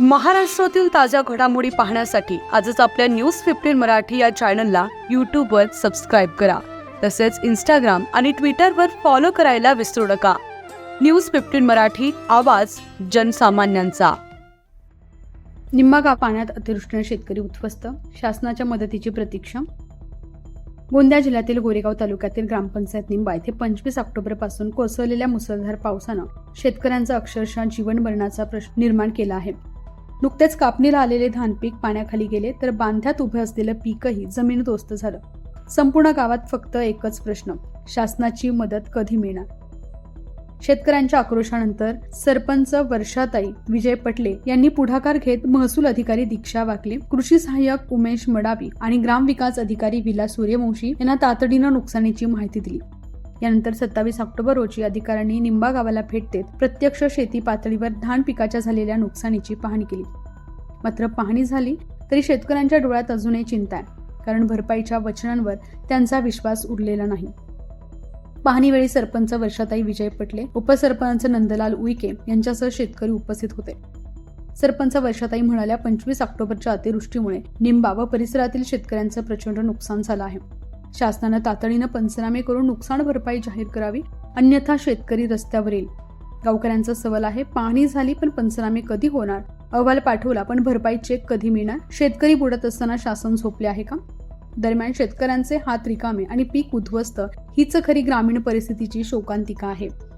महाराष्ट्रातील ताज्या घडामोडी पाहण्यासाठी आजच आपल्या न्यूज फिफ्टीन मराठी या चॅनलला यूट्यूबवर सबस्क्राईब करा. तसेच इंस्टाग्राम आणि ट्विटरवर फॉलो करायला विसरू नका. न्यूज फिफ्टीन मराठी आवाज जनसामान्यांचा. निम्मा पाण्यात अतिवृष्टीने शेतकरी उद्ध्वस्त शासनाच्या मदतीची प्रतीक्षा. गोंदिया जिल्ह्यातील गोरेगाव तालुक्यातील ग्रामपंचायत निंबा येथे पंचवीस ऑक्टोबरपासून कोसळलेल्या मुसळधार पावसानं शेतकऱ्यांचा अक्षरशः जीवन मरणाचा प्रश्न निर्माण केला आहे. नुकतेच कापणीला आलेले धान पीक पाण्याखाली गेले तर बांध्यात उभे असलेलं पीकही जमिनीत झालं. संपूर्ण गावात फक्त एकच प्रश्न शासनाची मदत कधी मिळणार? शेतकऱ्यांच्या आक्रोशानंतर सरपंच वर्षाताई विजय पटले यांनी पुढाकार घेत महसूल अधिकारी दीक्षा वाकले कृषी सहाय्यक उमेश मडावी आणि ग्रामविकास अधिकारी विला सूर्यवंशी यांना तातडीनं नुकसानीची माहिती दिली. यानंतर सत्तावीस ऑक्टोबर रोजी अधिकाऱ्यांनी निंबा गावाला भेट देत प्रत्यक्ष शेती पातळीवर धान पिकाच्या झालेल्या नुकसानीची पाहणी केली. मात्र पाहणी झाली तरी शेतकऱ्यांच्या डोळ्यात अजूनही चिंता आहे कारण भरपाईच्या वचनांवर त्यांचा विश्वास उरलेला नाही. पाहणीवेळी सरपंच वर्षाताई विजय पटले उपसरपंच नंदलाल उईके यांच्यासह शेतकरी उपस्थित होते. सरपंच वर्षाताई म्हणाल्या पंचवीस ऑक्टोबरच्या अतिवृष्टीमुळे निंबा व परिसरातील शेतकऱ्यांचं प्रचंड नुकसान झालं आहे. शासनानं तातडीनं पंचनामे करून नुकसान भरपाई जाहीर करावी अन्यथा शेतकरी रस्त्यावर येईल. गावकऱ्यांचा सवाल आहे पाहणी झाली पण पंचनामे कधी होणार? अहवाल पाठवला पण भरपाई चेक कधी मिळणार? शेतकरी बुडत असताना शासन झोपले आहे का? दरम्यान शेतकऱ्यांचे हात रिकामे आणि पीक उद्ध्वस्त हीच खरी ग्रामीण परिस्थितीची शोकांतिका आहे.